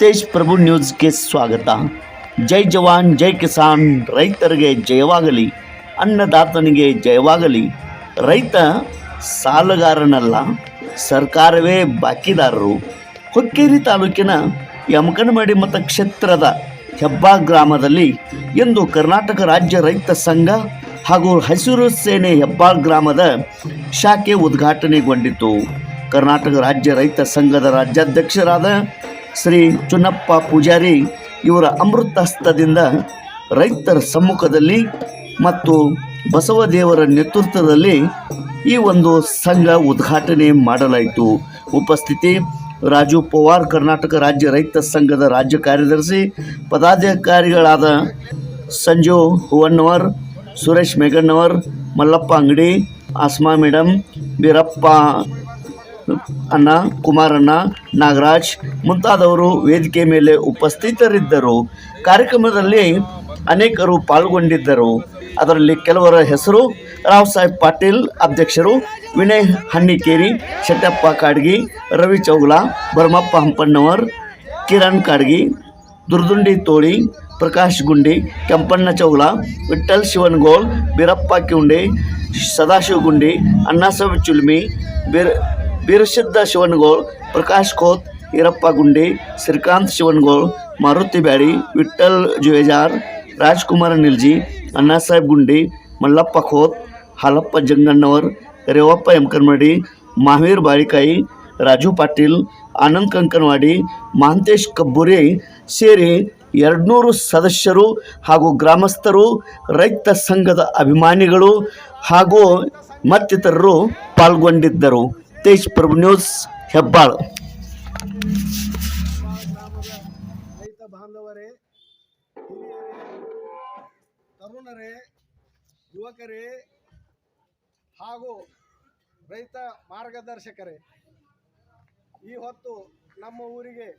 ತೇಜ್ ಪ್ರಭು ನ್ಯೂಸ್ಗೆ ಸ್ವಾಗತ. ಜೈ ಜವಾನ್, ಜೈ ಕಿಸಾನ್, ರೈತರಿಗೆ ಜಯವಾಗಲಿ, ಅನ್ನದಾತನಿಗೆ ಜಯವಾಗಲಿ. ರೈತ ಸಾಲಗಾರನಲ್ಲ, ಸರ್ಕಾರವೇ ಬಾಕಿದಾರರು. ಹುಕ್ಕೇರಿ ತಾಲೂಕಿನ ಯಮಕನಮಡಿ ಮತಕ್ಷೇತ್ರದ ಹೆಬ್ಬಾ ಗ್ರಾಮದಲ್ಲಿ ಇಂದು ಕರ್ನಾಟಕ ರಾಜ್ಯ ರೈತ ಸಂಘ ಹಾಗೂ ಹಸಿರು ಸೇನೆ ಹೆಬ್ಬಾಳ್ ಗ್ರಾಮದ ಶಾಖೆ ಉದ್ಘಾಟನೆಗೊಂಡಿತು. ಕರ್ನಾಟಕ ರಾಜ್ಯ ರೈತ ಸಂಘದ ರಾಜ್ಯಾಧ್ಯಕ್ಷರಾದ ಶ್ರೀ ಚುನ್ನಪ್ಪ ಪೂಜಾರಿ ಇವರ ಅಮೃತಹಸ್ತದಿಂದ ರೈತರ ಸಮ್ಮುಖದಲ್ಲಿ ಮತ್ತು ಬಸವದೇವರ ನೇತೃತ್ವದಲ್ಲಿ ಈ ಒಂದು ಸಂಘ ಉದ್ಘಾಟನೆ ಮಾಡಲಾಯಿತು. ಉಪಸ್ಥಿತಿ, ರಾಜು ಪವಾರ್, ಕರ್ನಾಟಕ ರಾಜ್ಯ ರೈತ ಸಂಘದ ರಾಜ್ಯ ಕಾರ್ಯದರ್ಶಿ, ಪದಾಧಿಕಾರಿಗಳಾದ ಸಂಜು ಹೂವಣ್ಣವರ್, ಸುರೇಶ್ ಮೇಘಣ್ಣವರ್, ಮಲ್ಲಪ್ಪ ಅಂಗಡಿ, ಆಸ್ಮಾ ಮೇಡಮ್ ಬೀರಪ್ಪ ಅಣ್ಣ, ಕುಮಾರಣ್ಣ, ನಾಗರಾಜ್ ಮುಂತಾದವರು ವೇದಿಕೆ ಮೇಲೆ ಉಪಸ್ಥಿತರಿದ್ದರು. ಕಾರ್ಯಕ್ರಮದಲ್ಲಿ ಅನೇಕರು ಪಾಲ್ಗೊಂಡಿದ್ದರು. ಅದರಲ್ಲಿ ಕೆಲವರ ಹೆಸರು ರಾವ್ ಸಾಹೇಬ್ ಪಾಟೀಲ್, ಅಧ್ಯಕ್ಷರು ವಿನಯ್ ಹಣ್ಣಿಕೇರಿ, ಶೆಟ್ಟಪ್ಪ ಕಾಡ್ಗಿ, ರವಿ ಚೌಗ್ಲ ಭರಮಪ್ಪ ಹಂಪಣ್ಣವರ್, ಕಿರಣ್ ಕಾಡ್ಗಿ, ದುರ್ದುಂಡಿ ತೋಳಿ, ಪ್ರಕಾಶ್ ಗುಂಡಿ, ಕೆಂಪಣ್ಣ ಚೌಗ್ಲ ವಿಠಲ್ ಶಿವನ್ಗೋಳ್, ಬೀರಪ್ಪ ಕಿಂಡಿ ಸದಾಶಿವ ಗುಂಡಿ, ಅಣ್ಣಾಸಾಹೇಬ್ ಚುಲ್ಮಿ, ಬೀರ್ ಬೀರಸಿದ್ಧ ಶಿವನಗೋಳ್ ಪ್ರಕಾಶ್ ಖೋತ್ ಈರಪ್ಪ ಗುಂಡಿ, ಶ್ರೀಕಾಂತ್ ಶಿವನಗೋಳ್, ಮಾರುತಿ ಬ್ಯಾಡಿ ವಿಠಲ್ ಜುವೇಜಾರ್, ರಾಜ್ಕುಮಾರ್ ನಿಲ್ಜಿ, ಅಣ್ಣಾಸಾಹೇಬ್ ಗುಂಡಿ, ಮಲ್ಲಪ್ಪ ಖೋತ್ ಹಾಲಪ್ಪ ಜಂಗಣ್ಣವರ್, ರೇವಪ್ಪ ಯಮಕನ್ಮಡಿ ಮಹಾವೀರ್ ಬಾಳಿಕಾಯಿ, ರಾಜು ಪಾಟೀಲ್, ಆನಂದ್ ಕಂಕನವಾಡಿ ಮಹಾಂತೇಶ್ ಕಬ್ಬುರಿ ಸೇರಿ ಎರಡುನೂರು ಸದಸ್ಯರು ಹಾಗೂ ಗ್ರಾಮಸ್ಥರು, ರೈತ ಸಂಘದ ಅಭಿಮಾನಿಗಳು ಹಾಗೂ ಮತ್ತಿತರರು ಪಾಲ್ಗೊಂಡಿದ್ದರು. ತೇಜ್ ಪ್ರಭು ನ್ಯೂಸ್ ಹೆಬ್ಬಾಳ್. ರೈತ ಬಾಂಧವರೇ ತರುಣರೇ, ಯುವಕರೇ ಹಾಗೂ ರೈತ ಮಾರ್ಗದರ್ಶಕರೇ, ಈ ಹೊತ್ತು ನಮ್ಮ ಊರಿಗೆ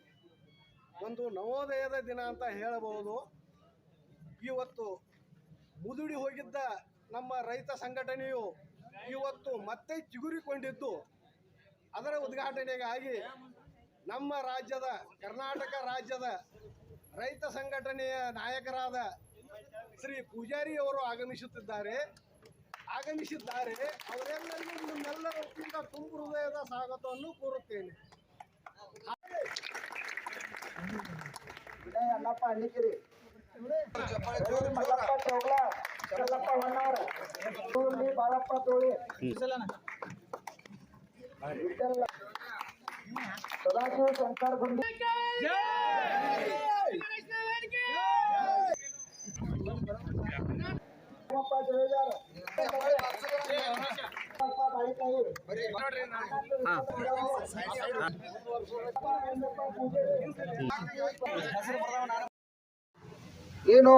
ಒಂದು ನವೋದಯದ ದಿನ ಅಂತ ಹೇಳಬಹುದು. ಇವತ್ತು ಮುದುಡಿ ಹೋಗಿದ್ದ ನಮ್ಮ ರೈತ ಸಂಘಟನೆಯು ಇವತ್ತು ಮತ್ತೆ ಚಿಗುರಿಕೊಂಡಿದ್ದು. ಅದರ ಉದ್ಘಾಟನೆಗಾಗಿ ನಮ್ಮ ರಾಜ್ಯದ ಕರ್ನಾಟಕ ರಾಜ್ಯದ ರೈತ ಸಂಘಟನೆಯ ನಾಯಕರಾದ ಶ್ರೀ ಪೂಜಾರಿ ಅವರು ಆಗಮಿಸುತ್ತಿದ್ದಾರೆ. ಆಗಮಿಸಿದ್ದಾರೆ. ಅವರೆಲ್ಲರಿಗೂ ನಿಮ್ಮೆಲ್ಲರಕ್ಕಿಂತ ತುಂಬ ತುಂಬು ಹೃದಯದ ಸ್ವಾಗತವನ್ನು ಕೋರುತ್ತೇನೆ. ಅಣ್ಣಪ್ಪ ಅಣ್ಣಿಕಿರಿ. ಮಲ್ಲಪ್ಪ ಚೌಗ್ಲ ಚಲ್ಲಪ್ಪ ಹೊನ್ನವರ. ತೋಳಿ ಬಾಳಪ್ಪ ತೋಳಿ. ಸದಾಶಿವ ಶಂಕರ್ ಗುಂಡಿ ಏನು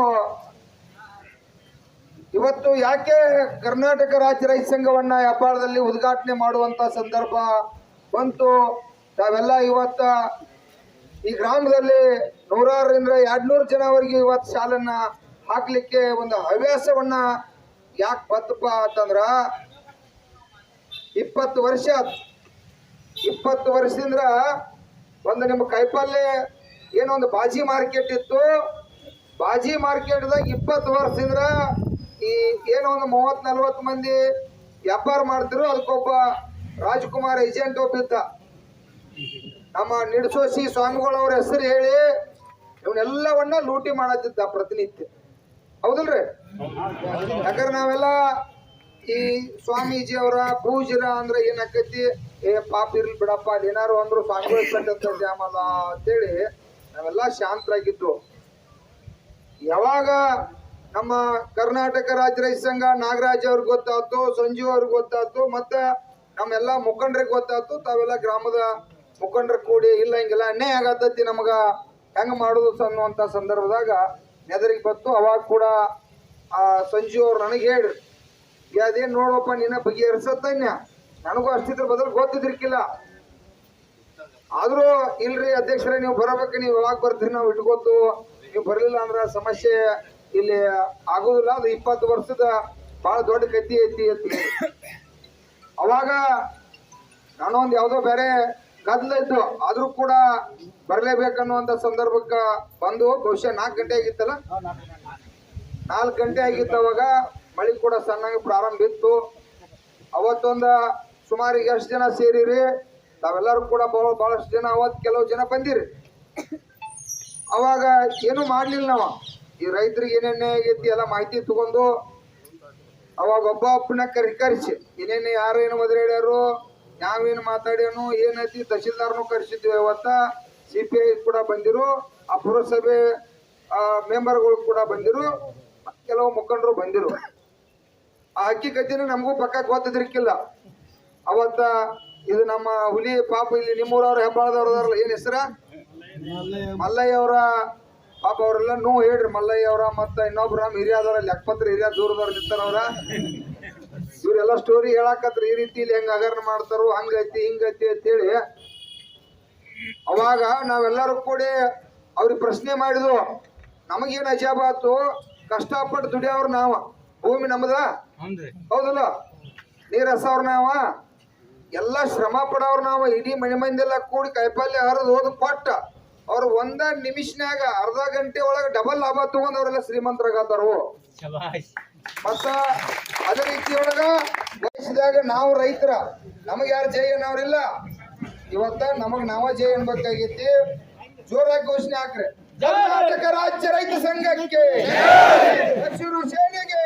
ಇವತ್ತು ಯಾಕೆ ಕರ್ನಾಟಕ ರಾಜ್ಯ ರೈತ ಸಂಘವನ್ನ ವ್ಯಾಪಾರದಲ್ಲಿ ಉದ್ಘಾಟನೆ ಮಾಡುವಂತ ಸಂದರ್ಭ ಬಂತು ತಾವೆಲ್ಲ ಇವತ್ತ ಈ ಗ್ರಾಮದಲ್ಲಿ ನೂರಾರರಿಂದ ಎರಡ್ನೂರು ಜನವರೆಗೆ ಇವತ್ತು ಶಾಲನ್ನ ಹಾಕ್ಲಿಕ್ಕೆ ಒಂದು ಹವ್ಯಾಸವನ್ನ ಯಾಕೆ ಬತ್ತಪ್ಪ ಅಂತಂದ್ರ ಇಪ್ಪತ್ತು ವರ್ಷ. ಇಪ್ಪತ್ತು ವರ್ಷದಿಂದ ಒಂದು ನಿಮ್ಮ ಕೈಪಲ್ಲೆ ಏನೋ ಒಂದು ಬಾಜಿ ಮಾರ್ಕೆಟ್ ಇತ್ತು ಬಾಜಿ ಮಾರ್ಕೆಟ್ದಾಗ ಇಪ್ಪತ್ತು ವರ್ಷದಿಂದ ಈ ಏನೋ ಒಂದು ಮೂವತ್ ನಲ್ವತ್ತು ಮಂದಿ ವ್ಯಾಪಾರ ಮಾಡ್ತಿರೋ ಅದಕ್ಕೊಬ್ಬ ರಾಜ್ಕುಮಾರ್ ಏಜೆಂಟ್ ಒಬ್ಬಿದ್ದ. ನಮ್ಮ ನಿಡ್ಸೋಸಿ ಸ್ವಾಮಿಗಳವ್ರ ಹೆಸರು ಹೇಳಿ ಇವನ್ನೆಲ್ಲವನ್ನ ಲೂಟಿ ಮಾಡತ್ತಿದ್ದ ಪ್ರತಿನಿತ್ಯ. ಹೌದಲ್ರಿ? ಯಾಕಂದ್ರೆ ನಾವೆಲ್ಲ ಈ ಸ್ವಾಮೀಜಿ ಅವರ ಪೂಜರ ಅಂದ್ರೆ ಏನಾಕೈತಿ ಏ ಪಾಪ ಇರ್ಲಿ ಬಿಡಪ್ಪ ಏನಾರು ಅಂದ್ರು ಸ್ವಾಮಿಗಳು ಅಂತೇಳಿ ನಾವೆಲ್ಲ ಶಾಂತರಾಗಿದ್ದು ಯಾವಾಗ ನಮ್ಮ ಕರ್ನಾಟಕ ರಾಜ್ಯ ರೈತ ಸಂಘ, ನಾಗರಾಜ್ ಅವ್ರಿಗೆ ಗೊತ್ತಾಯ್ತು ಸಂಜೀವ್ ಅವ್ರಿಗೆ ಗೊತ್ತಾಯ್ತು, ಮತ್ತೆ ನಮ್ಮೆಲ್ಲ ಮುಖಂಡ್ರಿಗೆ ಗೊತ್ತಾಯ್ತು. ತಾವೆಲ್ಲ ಗ್ರಾಮದ ಮುಖಂಡ್ರ ಕೂಡಿ, ಇಲ್ಲ ಹಿಂಗೆಲ್ಲ ಅನ್ಯಾಯ ಆಗತ್ತೈತಿ ನಮಗ, ಹೆಂಗ್ ಮಾಡುದು ಅನ್ನುವಂತ ಸಂದರ್ಭದಾಗ ನೆದರಿಗೆ ಬಂತು. ಅವಾಗ ಕೂಡ, ಆ ಸಂಜೀವ್ ಅವ್ರು ನನಗೆ ಹೇಳ್ರಿ ಅದೇನ್ ನೋಡಪ್ಪ, ನಿನ್ನ ಬಗೆಹರಿಸತ್ತನ್ಯ ನನಗೂ ಅಷ್ಟಿದ್ರ ಬದಲು ಗೊತ್ತಿದ್ರಿಕ್ಕಿಲ್ಲ ಆದ್ರೂ ಇಲ್ರಿ ಅಧ್ಯಕ್ಷರೇ, ನೀವು ಬರಬೇಕು, ನೀವು ಯಾವಾಗ ಬರ್ತೀರಿ, ನಾವು ಇಟ್ಕೋತು. ನೀವು ಬರಲಿಲ್ಲ ಅಂದ್ರೆ ಸಮಸ್ಯೆ ಇಲ್ಲಿ ಆಗುದಿಲ್ಲ, ಅದು ಇಪ್ಪತ್ತು ವರ್ಷದ ಬಹಳ ದೊಡ್ಡ ಕತ್ತಿ ಐತಿ ಅಂತ ಹೇಳಿ. ಅವಾಗ ನಾನೊಂದು ಯಾವುದೋ ಬೇರೆ ಗದ್ದಲ ಇದ್ದು ಆದ್ರೂ ಕೂಡ ಬರ್ಲೇಬೇಕನ್ನುವಂತ ಸಂದರ್ಭಕ್ಕ ಬಂದು ಬಹುಶಃ ನಾಲ್ಕು ಗಂಟೆ ಆಗಿತ್ತಲ್ಲ? ನಾಲ್ಕು ಗಂಟೆ ಆಗಿತ್ತು ಅವಾಗ ಮಳಿ ಕೂಡ ಸಣ್ಣಗೆ ಪ್ರಾರಂಭ ಇತ್ತು. ಅವತ್ತೊಂದ ಸುಮಾರು ಈಗ ಎಷ್ಟು ಜನ ಸೇರಿರಿ, ತಾವೆಲ್ಲರೂ ಕೂಡ ಬಹಳ ಬಹಳಷ್ಟು ಜನ ಅವತ್ತು ಕೆಲವು ಜನ ಬಂದಿರಿ. ಅವಾಗ ಏನು ಮಾಡ್ಲಿಲ್ಲ ನಾವು. ಈ ರೈತರಿಗೆ ಏನೇನೇ ಆಗೈತಿ ಎಲ್ಲ ಮಾಹಿತಿ ತಗೊಂಡು ಅವಾಗ ಒಬ್ಬ ಒಬ್ಬನ ಕರಿ ಕರೆಸಿ. ಏನೇನು ಯಾರು ಏನು ಮದುವೆ ಹೇಳ್ಯಾರು, ನಾವೇನು ಮಾತಾಡ್ಯಾನು, ಏನೈತಿ ತಹಶೀಲ್ದಾರ್ನು ಕರೆಸಿದ್ವಿ ಅವತ್ತ. ಸಿ ಪಿ ಐ ಕೂಡ ಬಂದಿರು, ಆ ಪುರಸಭೆ ಮೆಂಬರ್ಗಳು ಕೂಡ ಬಂದಿರು, ಕೆಲವು ಮುಖಂಡರು ಬಂದಿರು. ಆ ಹಕ್ಕಿಕತೆನ ನಮಗೂ ಪಕ್ಕ ಗೊತ್ತಿದ್ರಿಕ್ಕಿಲ್ಲ ಅವತ್ತ ಇದು ನಮ್ಮ ಹುಲಿ ಪಾಪ ಇಲ್ಲಿ ನಿಮ್ಮೂರವ್ರ ಹೆಬ್ಬಾಳದವ್ರದಾರಲ್ಲ ಏನ್ ಹೆಸರ? ಮಲ್ಲಯ್ಯ ಅವರ ಪಾಪ ಅವರೆಲ್ಲ ನೋ ಹೇಳ್ರಿ ಮಲ್ಲಯ್ಯ ಅವರ ಮತ್ತ ಇನ್ನೊಬ್ರ ನಮ್ಮ ಹಿರಿಯಾದವ್ರ ಲೆಕ್ಕಪತ್ರ ಹಿರಿಯ ದೂರದವ್ರ ನಿಂತಾರ ಅವ್ರ. ಇವ್ರೆಲ್ಲ ಸ್ಟೋರಿ ಹೇಳಾಕತ್ರ ಈ ರೀತಿ ಇಲ್ಲಿ ಹೆಂಗ ಹಗರಣ ಮಾಡ್ತಾರೋ ಹಂಗೈತಿ ಹಿಂಗೈತಿ ಅಂತೇಳಿ. ಅವಾಗ ನಾವೆಲ್ಲರೂ ಕೂಡಿ ಅವ್ರಿಗೆ ಪ್ರಶ್ನೆ ಮಾಡಿದ್ವು ನಮಗೇನು ಆತು? ಕಷ್ಟಪಟ್ಟು ದುಡಿಯೋರು ನಾವ. ಭೂಮಿ ನಮ್ಮದ ಹೌದಲ್ಲ? ನೀರ ಹಸವ್ರು ನಾವ? ಎಲ್ಲ ಶ್ರಮ ಪಡೋರು ನಾವು ಇಡೀ ಮನೆ ಮಂದಿಲ್ಲ ಕೂಡಿ ಕೈಪಲ್ಯ ಹರಿದು ಹೋದ್ ಕೊಟ್ಟ. ಅವ್ರು ಒಂದ ನಿಮಿಷನಾಗ ಅರ್ಧ ಗಂಟೆ ಒಳಗ ಡಬಲ್ ಲಾಭ ತಗೊಂಡ್ ಅವರೆಲ್ಲ ಶ್ರೀಮಂತರಾಗತ್ತಾರು ಮತ್ತ ಅದೇ ರೀತಿ ಒಳಗ ವಯಸ್ಸಿದಾಗ ನಾವು ರೈತರ ನಮಗ್ ಯಾರು ಜೈ ಅನ್ನೋರಿಲ್ಲ ಇವತ್ತ ನಮಗ್ ನಾವ ಜೈ ಅನ್ಬೇಕಾಗೈತಿ. ಜೋರಾಗಿ ಘೋಷಣೆ ಹಾಕ್ರಿ. ಕರ್ನಾಟಕ ರಾಜ್ಯ ರೈತ ಸಂಘಕ್ಕೆ. ಹಸಿರು ಸೇನೆಗೆ.